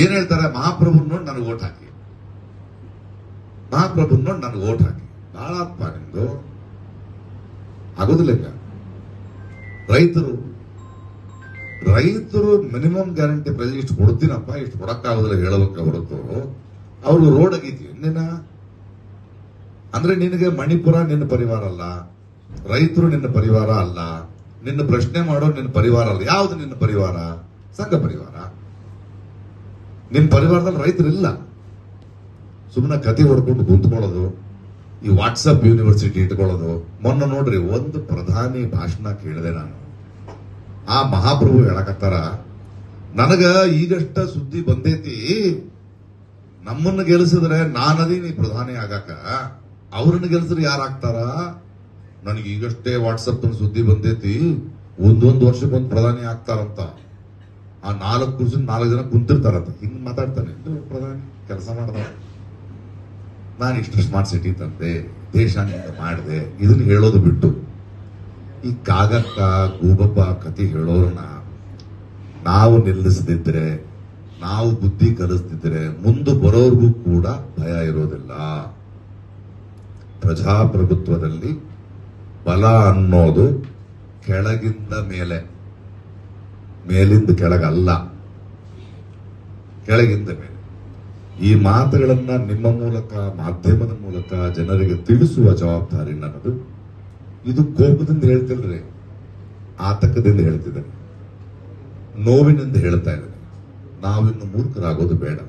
ಏನ್ ಹೇಳ್ತಾರೆ? ಮಹಾಪ್ರಭು ನೋಡಿ ನನಗೆ ಓಟ್ ಹಾಕಿ. ಮಹಾಪ್ರಭು ನೋಡಿ ನನಗೆ ಓಟ್ ಹಾಕಿ. ಬಾಳಪ್ಪ ನಿಮ್ದು. ಆಗೋದಿಲ್ಲ ರೈತರು ರೈತರು ಮಿನಿಮಮ್ ಗ್ಯಾರಂಟಿ ಪ್ರೈಸ್ ಇಷ್ಟು ಕೊಡ್ತೀನಪ್ಪ, ಇಷ್ಟು ಕೊಡಕ್ಕಾಗೋದಿಲ್ಲ ಹೇಳಬೇಕು ಹೊರತು. ಅವ್ರು ರೋಡ್ ಆಗೈತಿ ನಿನ್ನ ಅಂದ್ರೆ ನಿನಗೆ ಮಣಿಪುರ ನಿನ್ನ ಪರಿವಾರ ಅಲ್ಲ, ರೈತರು ನಿನ್ನ ಪರಿವಾರ ಅಲ್ಲ, ನಿನ್ನ ಪ್ರಶ್ನೆ ಮಾಡೋ ನಿನ್ನ ಪರಿವಾರ ಅಲ್ಲ, ಯಾವ್ದು ನಿನ್ನ ಪರಿವಾರ? ಸಂಘ ಪರಿವಾರ. ನಿನ್ನ ಪರಿವಾರದಲ್ಲಿ ರೈತರಿಲ್ಲ. ಸುಮ್ಮನೆ ಕತೆ ಹೊಡ್ಕೊಂಡು ಕುಂತ್ಕೊಳ್ಳೋದು, ಈ ವಾಟ್ಸಪ್ ಯೂನಿವರ್ಸಿಟಿ ಇಟ್ಕೊಳ್ಳೋದು. ಮೊನ್ನೆ ನೋಡ್ರಿ, ಒಂದು ಪ್ರಧಾನಿ ಭಾಷಣ ಕೇಳಿದೆ ನಾನು. ಆ ಮಹಾಪ್ರಭು ಹೇಳಕತ್ತಾರ, ನನಗ ಈಗಷ್ಟ ಸುದ್ದಿ ಬಂದೈತಿ. ನಮ್ಮನ್ನ ಗೆಲ್ಲಿಸಿದ್ರೆ ನಾನದೀನಿ ಪ್ರಧಾನಿ ಆಗಾಕ. ಅವ್ರನ್ನ ಗೆಲ್ಸಿದ್ರೆ ಯಾರಾಗ್ತಾರ ನನಗೆ ಈಗಷ್ಟೇ ವಾಟ್ಸಪ್ ಸುದ್ದಿ ಬಂದೈತಿ. ಒಂದೊಂದು ವರ್ಷಕ್ಕೊಂದು ಪ್ರಧಾನಿ ಆಗ್ತಾರಂತ. ಆ ನಾಲ್ಕು ವರ್ಷ ನಾಲ್ಕು ಜನ ಕುಂತಿರ್ತಾರಂತ ಹಿಂಗ್ ಮಾತಾಡ್ತಾನೆ. ಪ್ರಧಾನಿ, ಕೆಲಸ ಮಾಡ್ದ? ನಾನು ಇಷ್ಟು ಸ್ಮಾರ್ಟ್ ಸಿಟಿ ತಂದೆ. ದೇಶ ಮಾಡಿದೆ. ಇದನ್ನ ಹೇಳೋದು ಬಿಟ್ಟು. ಈ ಕಾಗಕ್ಕ ಗೂಬಪ್ಪ ಕತಿ ಹೇಳೋರನ್ನ ನಾವು ನಿಲ್ಲಿಸದಿದ್ರೆ, ನಾವು ಬುದ್ಧಿ ಕಲಿಸ್ತಿದ್ರೆ ಮುಂದೆ ಬರೋರ್ಗೂ ಕೂಡ ಭಯ ಇರೋದಿಲ್ಲ. ಪ್ರಜಾಪ್ರಭುತ್ವದಲ್ಲಿ ಬಲ ಅನ್ನೋದು ಕೆಳಗಿಂದ ಮೇಲೆ. ಮೇಲಿಂದ ಕೆಳಗಲ್ಲ. ಕೆಳಗಿಂದ ಮೇಲೆ. ಈ ಮಾತುಗಳನ್ನ ನಿಮ್ಮ ಮೂಲಕ, ಮಾಧ್ಯಮದ ಮೂಲಕ ಜನರಿಗೆ ತಿಳಿಸುವ ಜವಾಬ್ದಾರಿ ನನ್ನದು. ಇದು ಕೋಪದಿಂದ ಹೇಳ್ತಿಲ್ರಿ. ಆತಂಕದಿಂದ ಹೇಳ್ತಿದ್ದೇನೆ. ನೋವಿನಿಂದ ಹೇಳ್ತಾ ಇದ್ದೇನೆ. ನಾವಿನ್ನು ಮೂರ್ಖರಾಗೋದು ಬೇಡ.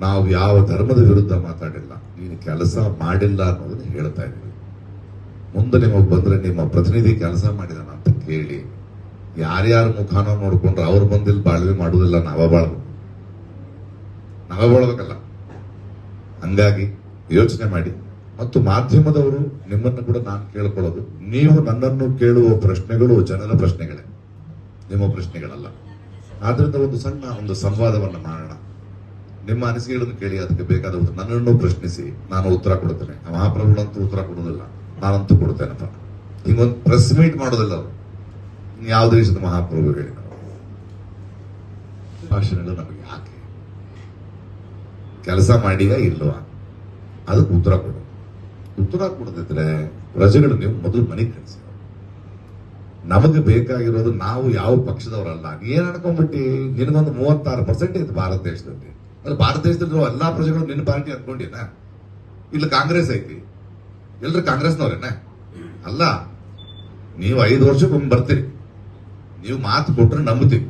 ನಾವು ಯಾವ ಧರ್ಮದ ವಿರುದ್ಧ ಮಾತಾಡಿಲ್ಲ. ನೀನು ಕೆಲಸ ಮಾಡಿಲ್ಲ ಅನ್ನೋದನ್ನ ಹೇಳ್ತಾ ಇದ್ದೀವಿ ಮುಂದೆ ನಿಮಗೆ ಬಂದ್ರೆ ನಿಮ್ಮ ಪ್ರತಿನಿಧಿ ಕೆಲಸ ಮಾಡಿದಾನ ಅಂತ ಕೇಳಿ. ಯಾರ್ಯಾರ ಮುಖಾನ ನೋಡ್ಕೊಂಡ್ರೆ, ಅವ್ರು ಬಂದಿಲ್ಲಿ ಬಾಳ್ವೆ ಮಾಡುವುದಿಲ್ಲ ನಾವ ಬಾಳ್ಬೇಕು. ನಾವ ಬಾಳ್ಬೇಕಲ್ಲ. ಹಂಗಾಗಿ ಯೋಚನೆ ಮಾಡಿ. ಮತ್ತು ಮಾಧ್ಯಮದವರು ನಿಮ್ಮನ್ನು ಕೂಡ ನಾನು ಕೇಳ್ಕೊಳ್ಳೋದು. ನೀವು ನನ್ನನ್ನು ಕೇಳುವ ಪ್ರಶ್ನೆಗಳು ಜನರ ಪ್ರಶ್ನೆಗಳೇ. ನಿಮ್ಮ ಪ್ರಶ್ನೆಗಳಲ್ಲ. ಆದ್ರಿಂದ ಒಂದು ಸಣ್ಣ ಒಂದು ಸಂವಾದವನ್ನು ಮಾಡೋಣ. ನಿಮ್ಮ ಅನಿಸಿಕೆಗಳನ್ನು ಕೇಳಿ, ಅದಕ್ಕೆ ಬೇಕಾದ ಉತ್ತರ ನನ್ನನ್ನು ಪ್ರಶ್ನಿಸಿ. ನಾನು ಉತ್ತರ ಕೊಡ್ತೇನೆ ಮಹಾಪ್ರಭುಗಳಂತೂ ಉತ್ತರ ಕೊಡೋದಿಲ್ಲ ನಾನಂತೂ ಕೊಡ್ತೇನಪ್ಪ ಹಿಂಗೊಂದು ಪ್ರೆಸ್ ಮೀಟ್ ಮಾಡೋದಿಲ್ಲ ಅವರು. ಯಾವ ದೇಶದ ಮಹಾಪ್ರಭು ಹೇಳಿ. ನಮಗೆ ಯಾಕೆ? ಕೆಲಸ ಮಾಡಿವ ಇಲ್ವ? ಅದಕ್ಕೆ ಉತ್ತರ ಕೊಡು. ಉತ್ತರ ಕೊಡದಿದ್ರೆ ಪ್ರಜೆಗಳು ನೀವು ಮೊದಲು ಮನೆ ಕಳಿಸಿ. ನಮಗೆ ಬೇಕಾಗಿರೋದು ನಾವು ಯಾವ ಪಕ್ಷದವರಲ್ಲ. ಏನ್ ಅನ್ಕೊಂಡ್ಬಿಟ್ಟಿ? ನಿನಗೊಂದು ಮೂವತ್ತಾರು ಪರ್ಸೆಂಟ್ ಐತೆ ಭಾರತ ದೇಶದಲ್ಲಿ. ಅಂದ್ರೆ ಭಾರತ ದೇಶದಲ್ಲಿ ಎಲ್ಲಾ ಪ್ರಜೆಗಳು ನಿನ್ನ ಪಾರ್ಟಿ ಅನ್ಕೊಂಡಿನ ಇಲ್ಲಿ ಕಾಂಗ್ರೆಸ್ ಐತಿ. ಎಲ್ರು ಕಾಂಗ್ರೆಸ್ನವ್ರೇನ? ಅಲ್ಲ, ನೀವು ಐದು ವರ್ಷಕ್ಕೊಮ್ಮೆ ಬರ್ತೀರಿ. ನೀವು ಮಾತು ಕೊಟ್ರೆ ನಂಬುತ್ತೀವಿ.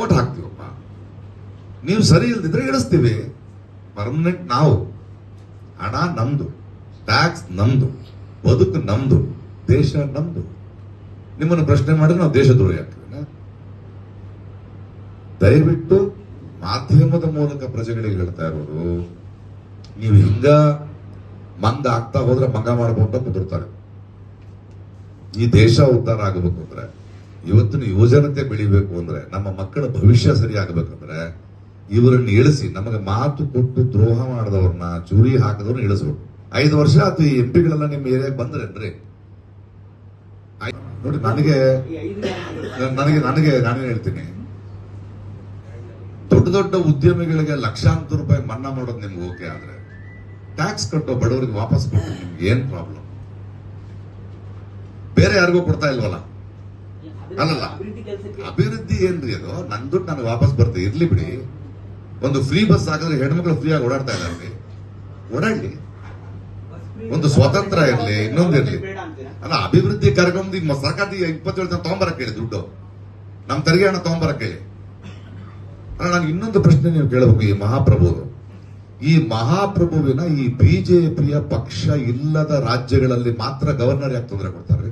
ಓಟ್ ಹಾಕ್ತೀವಪ್ಪ. ನೀವು ಸರಿ ಇಲ್ದಿದ್ರೆ ಇಳಿಸ್ತೀವಿ ಪರ್ಮನೆಂಟ್ ನಾವು. ಹಣ ನಮ್ದು. ಟ್ಯಾಕ್ಸ್ ನಮ್ದು. ಬದುಕು ನಮ್ದು. ದೇಶ ನಮ್ದು. ನಿಮ್ಮನ್ನು ಪ್ರಶ್ನೆ ಮಾಡಿದ್ರೆ ನಾವು ದೇಶದ್ರೋಹಿ ಆಗ್ತೀವಿ. ದಯವಿಟ್ಟು ಮಾಧ್ಯಮದ ಮೂಲಕ ಪ್ರಜೆಗಳಿಗೆ ಹೇಳ್ತಾ ಇರೋದು, ನೀವು ಹಿಂಗ ಮಂದ ಆಗ್ತಾ ಹೋದ್ರೆ ಮಂಗ ಮಾಡ್ಕೊಂತ ಕುದುರ್ತಾರೆ. ಈ ದೇಶ ಉದ್ಧಾರ ಆಗಬೇಕು ಅಂದ್ರೆ. ಇವತ್ತಿನ ಯುವಜನತೆ ಬೆಳಿಬೇಕು ಅಂದ್ರೆ ನಮ್ಮ ಮಕ್ಕಳ ಭವಿಷ್ಯ ಸರಿ ಆಗ್ಬೇಕಂದ್ರೆ ಇವರನ್ನು ಇಳಿಸಿ ನಮಗೆ ಮಾತು ಕೊಟ್ಟು ದ್ರೋಹ ಮಾಡಿದವ್ರನ್ನ, ಚೂರಿ ಹಾಕಿದವ್ರನ್ನ ಇಳಿಸ್ಬೇಕು. ಐದು ವರ್ಷ ಆತು ಈ ಎಂ ಪಿಗಳೆಲ್ಲ ನಿಮ್ಮ ಏರಿಯಾಗೆ ಬಂದ್ರೇನ್ರಿ? ನೋಡಿ, ನನಗೆ ನನಗೆ ನನಗೆ ನಾನೇ ಹೇಳ್ತೀನಿ. ದೊಡ್ಡ ದೊಡ್ಡ ಉದ್ಯಮಿಗಳಿಗೆ ಲಕ್ಷಾಂತರ ರೂಪಾಯಿ ಮನ್ನಾ ಮಾಡೋದು ನಿಮ್ಗೆ ಓಕೆ ಆದ್ರೆ ಟ್ಯಾಕ್ಸ್ ಕಟ್ಟೋ ಬಡವರಿಗೆ ವಾಪಸ್ ಕೊಟ್ಟು ನಿಮ್ಗೆ ಏನ್ ಪ್ರಾಬ್ಲಮ್ ಬೇರೆ ಯಾರಿಗೂ ಕೊಡ್ತಾ ಇಲ್ವಲ್ಲ? ಅಲ್ಲಲ್ಲ. ಅಭಿವೃದ್ಧಿ ಏನ್ರಿ ಅದು? ನನ್ ದುಡ್ಡು ನನಗೆ ವಾಪಸ್ ಬರ್ತದೆ ಇರ್ಲಿ ಬಿಡಿ. ಒಂದು ಫ್ರೀ ಬಸ್ ಹಾಕಿದ್ರೆ ಹೆಣ್ಮಕ್ಳು ಫ್ರೀ ಆಗಿ ಓಡಾಡ್ತಾ ಇದ್ದಾರೆ ಓಡಾಡ್ಲಿ. ಒಂದು ಸ್ವತಂತ್ರ ಇರ್ಲಿ, ಇನ್ನೊಂದು ಇರ್ಲಿ. ಬೇಡ ಅಲ್ಲ, ಅಭಿವೃದ್ಧಿ ಕಾರ್ಯಕ್ರಮದ ಸರ್ಕಾರ ಇಪ್ಪತ್ತೇಳು ಜನ ತಗೊಂಬರಕ್ ಹೇಳಿ ದುಡ್ಡು. ನಮ್ ತೆರಿಗೆ ಹಣ ತಗೊಂಬರಕ್ ಹೇಳಿ. ನಾನು ಇನ್ನೊಂದು ಪ್ರಶ್ನೆ ನೀವು ಕೇಳಬೇಕು ಈ ಮಹಾಪ್ರಭು ಈ ಮಹಾಪ್ರಭುವಿನ ಈ ಬಿಜೆಪಿಯ ಪಕ್ಷ ಇಲ್ಲದ ರಾಜ್ಯಗಳಲ್ಲಿ ಮಾತ್ರ ಗವರ್ನರ್ ಯಾಕೆ ತೊಂದರೆ ಕೊಡ್ತಾರೆ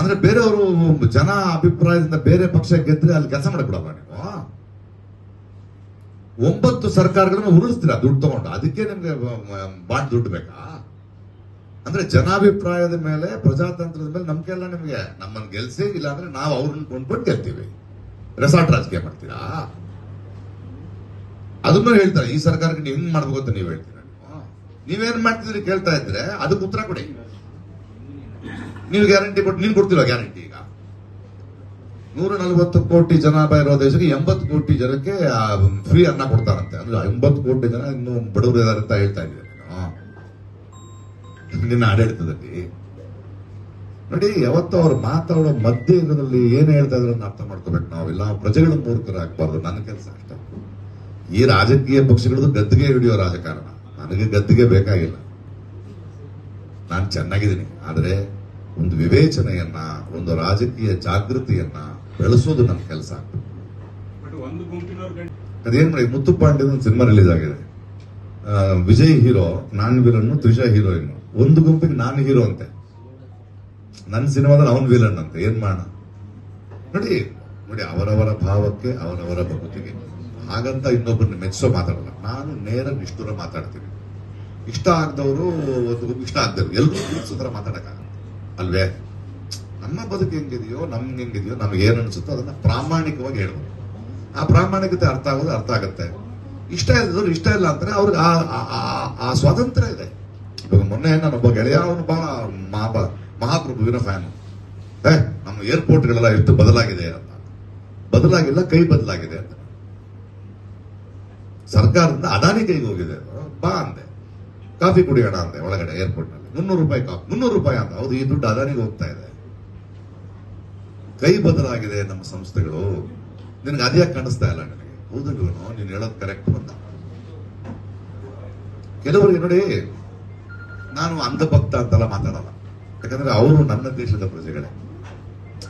ಅಂದ್ರೆ ಬೇರೆಯವರು ಜನ ಅಭಿಪ್ರಾಯದಿಂದ ಬೇರೆ ಪಕ್ಷ ಗೆದ್ರೆ ಅಲ್ಲಿ ಕೆಲಸ ಮಾಡக்கூಡಲ್ಲ ನೀವು? ಒಂಬತ್ತು ಸರ್ಕಾರಗಳನ್ನು ಉರುಳಿಸ್ತೀರಾ? ದುಡ್ಡು ತಗೊಂಡು. ಅದಕ್ಕೆ ನಿಮ್ಗೆ ಬಾಂಡ್ ದುಡ್ಡು ಬೇಕಾ? ಅಂದ್ರೆ ಜನಾಭಿಪ್ರಾಯದ ಮೇಲೆ, ಪ್ರಜಾತಂತ್ರದ ಮೇಲೆ ನಂಬಿಕೆ ಎಲ್ಲ ನಿಮ್ಗೆ? ನಮ್ಮನ್ನ ಗೆಲ್ಸಿ ಇಲ್ಲ ಅಂದ್ರೆ ನಾವು ಅವ್ರನ್ನ ಕೊಂಡ್ಕೊಂಡು ಗೆಲ್ತೀವಿ. ರೆಸಾರ್ಟ್ ರಾಜಕೀಯ ಮಾಡ್ತೀರಾ? ಅದನ್ನ ಹೇಳ್ತಾರೆ. ಈ ಸರ್ಕಾರಕ್ಕೆ ನೀವು ಹಿಂಗ್ ಮಾಡ್ಬೇಕು ಅಂತ ನೀವು ಹೇಳ್ತೀರಾ ನೀವು? ನೀವೇನ್ ಮಾಡ್ತಿದ್ರಿ ಕೇಳ್ತಾ ಇದ್ರೆ, ಅದಕ್ಕೆ ಉತ್ತರ ಕೊಡಿ. ನೀವು ಗ್ಯಾರಂಟಿ ಕೊಟ್ಟು, ನೀನು ಕೊಡ್ತೀರಾ ಗ್ಯಾರಂಟಿ ಈಗ? ನೂರ ನಲವತ್ತು ಕೋಟಿ ಜನಾಭ ಇರೋ ದೇಶಕ್ಕೆ ಎಂಬತ್ತು ಕೋಟಿ ಜನಕ್ಕೆ ಫ್ರೀ ಅನ್ನ ಕೊಡ್ತಾರಂತೆ. ಅಂದ್ರೆ ಎಂಬತ್ತು ಕೋಟಿ ಜನ ಇನ್ನು ಬಡವರು ಇದಾರೆ ಅಂತ ಹೇಳ್ತಾ ಇದ್ದೀನಿ ನೀನು. ನಿನ್ನ ಆಡಳಿತದಲ್ಲಿ. ನೋಡಿ, ಯಾವತ್ತು ಅವ್ರು ಮಾತಾಡೋ ಮಧ್ಯದಲ್ಲಿ ಏನು ಹೇಳ್ತಾ ಇದ್ರು ಅರ್ಥ ಮಾಡ್ಕೋಬೇಕು ನಾವೆಲ್ಲ ಪ್ರಜೆಗಳ ಮೂರ್ಖರಾಗಬಾರ್ದು. ನನ್ನ ಕೆಲಸ ಅಷ್ಟ. ಈ ರಾಜಕೀಯ ಪಕ್ಷಗಳದ್ದು ಗದ್ದಿಗೆ ಹಿಡಿಯೋ ರಾಜಕಾರಣ. ನನಗೆ ಗದ್ದಿಗೆ ಬೇಕಾಗಿಲ್ಲ. ನಾನು ಚೆನ್ನಾಗಿದ್ದೀನಿ. ಆದರೆ ಒಂದು ವಿವೇಚನೆಯನ್ನ ಒಂದು ರಾಜಕೀಯ ಜಾಗೃತಿಯನ್ನ ಬೆಳೆಸೋದು ನನ್ನ ಕೆಲಸ ಅದೇನ್ ಮಾಡಿ ಮುತ್ತು ಪಾಂಡ್ಯದ ಒಂದು ಸಿನಿಮಾ ರಿಲೀಸ್ ಆಗಿದೆ ವಿಜಯ್ ಹೀರೋ ನಾನ್ ವಿಲನ್ ತ್ರಿಷಾ ಹೀರೋಯಿನ್ ಒಂದು ಗುಂಪಿಗೆ ನಾನು ಹೀರೋ ಅಂತೆ. ನನ್ನ ಸಿನಿಮಾದಲ್ಲಿ ಅವನ್ ವಿಲನ್ ಅಂತ ಏನ್ ಮಾಡೋಣ? ನೋಡಿ ನೋಡಿ ಅವರವರ ಭಾವಕ್ಕೆ ಅವರವರ ಭಕ್ತಿಗೆ. ಹಾಗಂತ ಇನ್ನೊಬ್ಬರನ್ನ ಮೆಚ್ಚೋ ಮಾತಾಡಲ್ಲ. ನಾನು ನೇರ ನಿಷ್ಠುರ ಮಾತಾಡ್ತೀನಿ. ಇಷ್ಟ ಆಗದವರು ಒಂದು ಗುಂಪು ಇಷ್ಟ ಆಗ್ತಾರೆ ಎಲ್ಲರೂ ಸುತರ ಮಾತಾಡಕ್ಕಾಗಲ್ಲ. ಅಲ್ವೇ? ನಮ್ಮ ಬದುಕು ಹೆಂಗಿದೆಯೋ, ನಮ್ಗೆ ಹೆಂಗಿದೆಯೋ, ನಮ್ಗೆ ಏನ್ ಅನ್ಸುತ್ತೋ ಅದನ್ನ ಪ್ರಾಮಾಣಿಕವಾಗಿ ಹೇಳ್ಬೋದು. ಆ ಪ್ರಾಮಾಣಿಕತೆ ಅರ್ಥ ಆಗೋದು ಅರ್ಥ ಆಗುತ್ತೆ. ಇಷ್ಟ ಇಲ್ಲದವ್ರು ಇಷ್ಟ ಇಲ್ಲ ಅಂದ್ರೆ ಅವ್ರಿಗೆ ಆ, ಆ- ಸ್ವಾತಂತ್ರ್ಯ ಇದೆ. ಇವಾಗ ಮೊನ್ನೆ ಒಬ್ಬ ಗೆಳೆಯ, ಅವನು ಬಹಳ ಮಹಾ, ಮಹಾಪ್ರಭುವಿನ ಫ್ಯಾನ್. ಏ, ನಮ್ಮ ಏರ್ಪೋರ್ಟ್ಗಳೆಲ್ಲ ಎಷ್ಟು ಬದಲಾಗಿದೆ ಅಂತ. ಬದಲಾಗಿಲ್ಲ, ಕೈ ಬದಲಾಗಿದೆ ಅಂತ. ಸರ್ಕಾರದಿಂದ ಅದಾನಿ ಕೈಗೆ ಹೋಗಿದೆ. ಬಾ ಅಂದೆ. ಕಾಫಿ ಕುಡಿಯೋಣ ಅಂದೆ ಒಳಗಡೆ ಏರ್ಪೋರ್ಟ್ ಮುನ್ನೂರು ರೂಪಾಯಿ ಕಾಫಿ ಮುನ್ನೂರು ರೂಪಾಯಿ ಅಂತ ಹೌದು, ಈ ದುಡ್ಡು ಅದಾನಿಗೆ ಹೋಗ್ತಾ ಇದೆ. ಕೈ ಬದಲಾಗಿದೆ ನಮ್ಮ ಸಂಸ್ಥೆಗಳು. ನಿನಗೆ ಅದ್ಯಾಕೆ ಕಾಣಿಸ್ತಾ ಇಲ್ಲ ನನಗೆ. ಹೌದು ನೀನು ಹೇಳೋದು ಕರೆಕ್ಟ್ ಬಂದ. ಕೆಲವರಿಗೆ ನೋಡಿ, ನಾನು ಅಂಧಭಕ್ತ ಅಂತೆಲ್ಲ ಮಾತಾಡಲ್ಲ. ಯಾಕಂದ್ರೆ ಅವರು ನನ್ನ ದೇಶದ ಪ್ರಜೆಗಳೇ.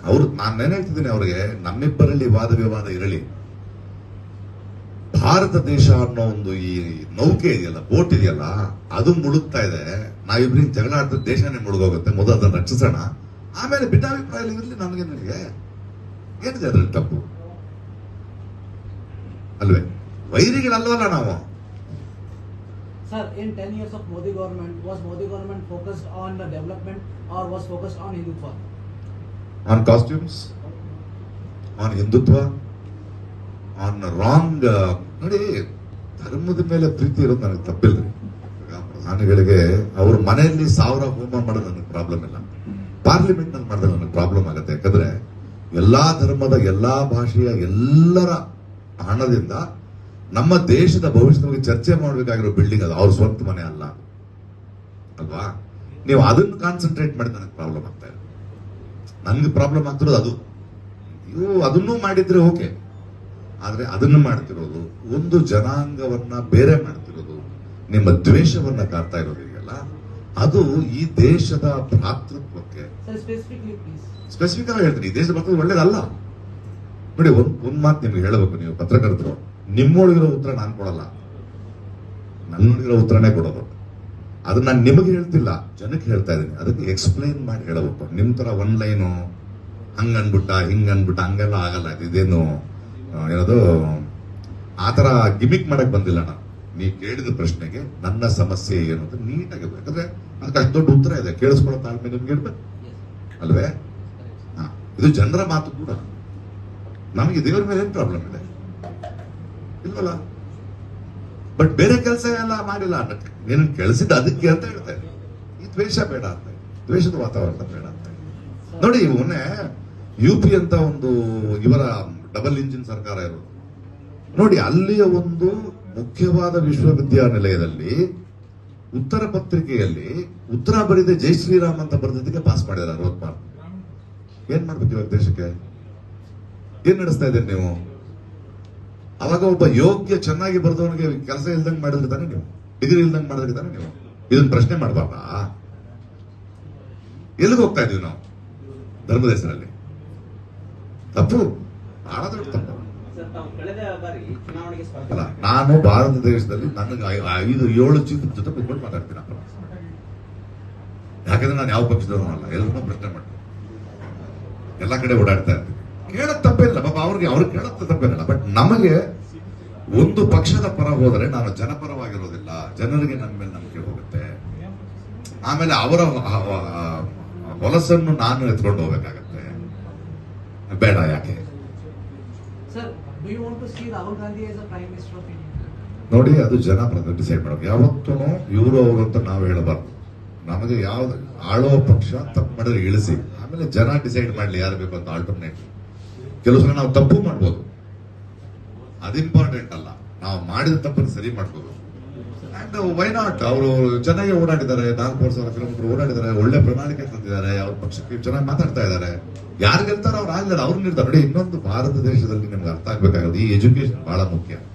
ಅವರು ನಾನು ಹೇಳ್ತಿದ್ದೀನಿ ಅವರಿಗೆ, ನಮ್ಮಿಬ್ಬರಲ್ಲಿ ವಾದ ವಿವಾದ ಇರಲಿ. ಭಾರತ ದೇಶ ಅನ್ನೋ ಒಂದು ಈ ನೌಕೆ ಇದೆಯಲ್ಲ ಬೋಟ್ ಇದೆಯಲ್ಲ ಅದು ಮುಳುಗ್ತಾ ಇದೆ. ನಾವಿಬ್ರಿ ಜಗಳ ಆಡ್ತಾ ದೇಶನೇ ಮುಳುಗೋಗುತ್ತೆ. ಮೊದಲು ಅದನ್ನ ರಕ್ಷಿಸೋಣ. ಆಮೇಲೆ ಭಿನ್ನಾಭಿಪ್ರಾಯ ಇರಲಿ ನನಗೆ ನನಗೆ. ಏನಿದೆ ಅದ್ರಲ್ಲಿ ತಪ್ಪು? ಅಲ್ವೇ? ವೈರಿಗಳಲ್ವಲ್ಲ ನಾವು. Sir in 10 years of Modi government, was Modi government focused on the development or was focused on Hindutva? On costumes on Hindutva on wrong ನೋಡಿ, ಧರ್ಮದ ಮೇಲೆ ಪ್ರೀತಿ ಇರೋದು ನನಗೆ ತಪ್ಪಿಲ್ಲ. ಪ್ರಧಾನಿಗಳಿಗೆ ಅವ್ರ ಮನೆಯಲ್ಲಿ ಸಾವಿರ ಹೋಮ ಮಾಡೋದು ನನಗೆ ಪ್ರಾಬ್ಲಮ್ ಇಲ್ಲ. ಪಾರ್ಲಿಮೆಂಟ್ನಲ್ಲಿ ಮಾಡಿದ್ರೆ ನನಗೆ ಪ್ರಾಬ್ಲಮ್ ಆಗುತ್ತೆ. ಯಾಕಂದ್ರೆ ಎಲ್ಲಾ ಧರ್ಮದ, ಎಲ್ಲಾ ಭಾಷೆಯ ಎಲ್ಲರ ಹಣದಿಂದ ನಮ್ಮ ದೇಶದ ಭವಿಷ್ಯದ ಬಗ್ಗೆ ಚರ್ಚೆ ಮಾಡಬೇಕಾಗಿರೋ ಬಿಲ್ಡಿಂಗ್ ಅದು. ಅವ್ರ ಸ್ವಂತ ಮನೆ ಅಲ್ಲ. ಅಲ್ವಾ? ನೀವು ಅದನ್ನ ಕಾನ್ಸಂಟ್ರೇಟ್ ಮಾಡಿ ನನಗೆ ಪ್ರಾಬ್ಲಮ್ ಆಗ್ತಾ ಇದೆ. ನನ್ಗೆ ಪ್ರಾಬ್ಲಮ್ ಆಗ್ತಿರೋದು ಅದು. ನೀವು ಅದನ್ನೂ ಮಾಡಿದ್ರೆ ಓಕೆ. ಆದ್ರೆ ಅದನ್ನು ಮಾಡ್ತಿರೋದು ಒಂದು ಜನಾಂಗವನ್ನ ಬೇರೆ ಮಾಡ್ತಿರೋದು ನಿಮ್ಮ ದ್ವೇಷವನ್ನ ಕಾಡ್ತಾ ಇರೋದು ಈಗಲ್ಲ ಅದು ಈ ದೇಶದ ಭ್ರಾತೃತ್ವಕ್ಕೆ. ಸ್ಪೆಸಿಫಿಕ್ ಆಗಿ ಹೇಳ್ತೀನಿ ಈ ದೇಶದ ಭ್ರಾತೃತ್ವ ಒಳ್ಳೇದಲ್ಲ. ನೋಡಿ ಒಂದ್ ಒಂದ್ ಮಾತು ನಿಮ್ಗೆ ಹೇಳಬೇಕು ನೀವು ಪತ್ರಕರ್ತರು. ನಿಮ್ಮೊಳಗಿರೋ ಉತ್ತರ ನಾನು ಕೊಡಲ್ಲ. ನನ್ನೊಳಗಿರೋ ಉತ್ತರನೇ ಕೊಡೋದು. ಅದನ್ನ ನಾನು ನಿಮಗೆ ಹೇಳ್ತಿಲ್ಲ ಜನಕ್ಕೆ ಹೇಳ್ತಾ ಇದ್ದೀನಿ. ಅದಕ್ಕೆ ಎಕ್ಸ್ಪ್ಲೈನ್ ಮಾಡಿ ಹೇಳಬೇಕು. ನಿಮ್ ತರ ಒನ್ ಲೈನು ಹಂಗ ಅನ್ಬಿಟ್ಟ ಹಿಂಗ ಅನ್ಬಿಟ್ಟ ಹಂಗೆಲ್ಲ ಆಗಲ್ಲ ಇದು ಇದೇನು? ಏನದು ಆ ತರ ಗಿಮಿಕ್ ಮಾಡಕ್ ಬಂದಿಲ್ಲ ನಾನು. ನೀವು ಕೇಳಿದ ಪ್ರಶ್ನೆಗೆ ನನ್ನ ಸಮಸ್ಯೆ ಏನು ಅಂತ ನೀಟಾಗಿ ಯಾಕಂದ್ರೆ ಅದಕ್ಕೆ ಅಷ್ಟು ದೊಡ್ಡ ಉತ್ತರ ಇದೆ. ಕೇಳಿಸ್ಕೊಳ್ಳೋ ತಾಳ್ಮೆ ನಿಮ್ಗೆ ಇರ್ಬೇಕು. ಅಲ್ವೇ. ಇದು ಜನರ ಮಾತು ಕೂಡ. ನಮಗೆ ದೇವರ ಮೇಲೆ ಏನ್ ಪ್ರಾಬ್ಲಮ್ ಇದೆ? ಇಲ್ವಲ್ಲ? ಬಟ್ ಬೇರೆ ಕೆಲಸ ಎಲ್ಲ ಮಾಡಿಲ್ಲ ನೀನು ಕೆಲಸಿದ್ದ ಅದಕ್ಕೆ ಅಂತ ಹೇಳ್ತಾ ಈ ದ್ವೇಷ ಬೇಡ ಅಂತ. ದ್ವೇಷದ ವಾತಾವರಣ ಬೇಡ ಅಂತ ನೋಡಿ, ಮೊನ್ನೆ ಯು ಪಿ ಅಂತ ಒಂದು ಇವರ ಡಬಲ್ ಇಂಜಿನ್ ಸರ್ಕಾರ ಇರೋದು. ನೋಡಿ, ಅಲ್ಲಿಯ ಒಂದು ಮುಖ್ಯವಾದ ವಿಶ್ವವಿದ್ಯಾನಿಲಯದಲ್ಲಿ ಉತ್ತರ ಪತ್ರಿಕೆಯಲ್ಲಿ ಉತ್ತರ ಬರೀದೆ ಜೈ ಶ್ರೀರಾಮ್ ಅಂತ ಬರೆದಿದ್ದಕ್ಕೆ ಪಾಸ್ ಮಾಡಿದ್ದಾರೆ ಅರವತ್ತು ಮಾರ್ಕ್ ಏನ್ ಮಾಡ್ಬೇಕು ಇವಾಗ ದೇಶಕ್ಕೆ? ಏನ್ ನಡೆಸ್ತಾ ಇದ್ದೀರಿ ನೀವು? ಅವಾಗ ಒಬ್ಬ ಯೋಗ್ಯ ಚೆನ್ನಾಗಿ ಬರೆದವನಿಗೆ ಕೆಲಸ ಇಲ್ದಂಗೆ ಮಾಡಿದ್ರೆ ತಾನೆ ನೀವು? ಡಿಗ್ರಿ ಇಲ್ದಂಗೆ ಮಾಡಿದ್ರೆ ತಾನೆ ನೀವು? ಇದನ್ನ ಪ್ರಶ್ನೆ ಮಾಡಬಾರ್ದ? ಎಲ್ಲಿಗೆ ಹೋಗ್ತಾ ಇದೀವಿ ನಾವು? ಧರ್ಮದ ಹೆಸರಲ್ಲಿ ತಪ್ಪು. ಬಹಳ ದೊಡ್ಡ ಕಳೆದ ಅಲ್ಲ ನಾನು ಭಾರತ ದೇಶದಲ್ಲಿ ನನಗೆ ಐದು ಏಳು ಚಿತ್ರ ಜೊತೆ ಕುತ್ಕೊಂಡು ಮಾತಾಡ್ತೀನಿ ಅಪ್ಪ ಯಾಕಂದ್ರೆ ನಾನು ಯಾವ ಪಕ್ಷದವನು ಅಲ್ಲ. ಎಲ್ಲರನ್ನೂ ಪ್ರಶ್ನೆ ಮಾಡ್ತೀನಿ. ಎಲ್ಲ ಕಡೆ ಓಡಾಡ್ತಾ ಇರ್ತೀನಿ. ಕೇಳಕ್ ತಪ್ಪಿಲ್ಲ ಪಾಪ ಅವ್ರಿಗೆ ಅವ್ರಿಗೆ ಕೇಳಕ್ ತಪ್ಪಿರಲ್ಲ ಬಟ್ ನಮಗೆ ಒಂದು ಪಕ್ಷದ ಪರ ಹೋದರೆ ನಾನು ಜನಪರವಾಗಿರೋದಿಲ್ಲ. ಜನರಿಗೆ ನನ್ನ ಮೇಲೆ ನಂಬಿಕೆ ಹೋಗುತ್ತೆ. ಆಮೇಲೆ ಅವರ ಹೊಲಸನ್ನು ನಾನು ಎತ್ಕೊಂಡು ಹೋಗ್ಬೇಕಾಗತ್ತೆ. ಬೇಡ ಯಾಕೆ? ನೋಡಿ, ಅದು ಜನ ಡಿಸೈಡ್ ಮಾಡೋದು ಯಾವತ್ತೂ ಇವರು ಅವರು ಅಂತ ನಾವು ಹೇಳಬಾರ್ದು. ನಮಗೆ ಯಾವ್ದು ಆಳೋ ಪಕ್ಷ ತಪ್ಪು ಮಾಡಿದ್ರೆ ಇಳಿಸಿ. ಆಮೇಲೆ ಜನ ಡಿಸೈಡ್ ಮಾಡ್ಲಿ ಯಾರು ಬೇಕು ಅಂತ ಆಲ್ಟರ್ನೇಟ್ ಕೆಲವು ಸಲ ನಾವು ತಪ್ಪು ಮಾಡ್ಬೋದು. ಅದು ಇಂಪಾರ್ಟೆಂಟ್ ಅಲ್ಲ. ನಾವು ಮಾಡಿದ ತಪ್ಪನ್ನು ಸರಿ ಮಾಡ್ಬೋದು. ಅಂಡ್ ವೈ ನಾಟ್ ಅವರು ಚೆನ್ನಾಗಿ ಓಡಾಡಿದ್ದಾರೆ. ನಾಲ್ಕು ಸಾವಿರ ಕಿಲೋಮೀಟರ್ ಓಡಾಡಿದ್ದಾರೆ. ಒಳ್ಳೆ ಪ್ರಣಾಳಿಕೆ ತಂದಿದ್ದಾರೆ. ಅವ್ರ ಪಕ್ಷಕ್ಕೆ ಚೆನ್ನಾಗಿ ಮಾತಾಡ್ತಾ ಇದ್ದಾರೆ. ಯಾರು ಗೆಲ್ತಾರೋ ಅವ್ರು ಆಗ್ಲಿಲ್ಲ. ಅವ್ರು ನೋಡಿ, ಇನ್ನೊಂದು ಭಾರತ ದೇಶದಲ್ಲಿ ನಿಮ್ಗೆ ಅರ್ಥ ಆಗ್ಬೇಕಾಗುತ್ತೆ ಈ ಎಜುಕೇಶನ್ ಬಹಳ ಮುಖ್ಯ.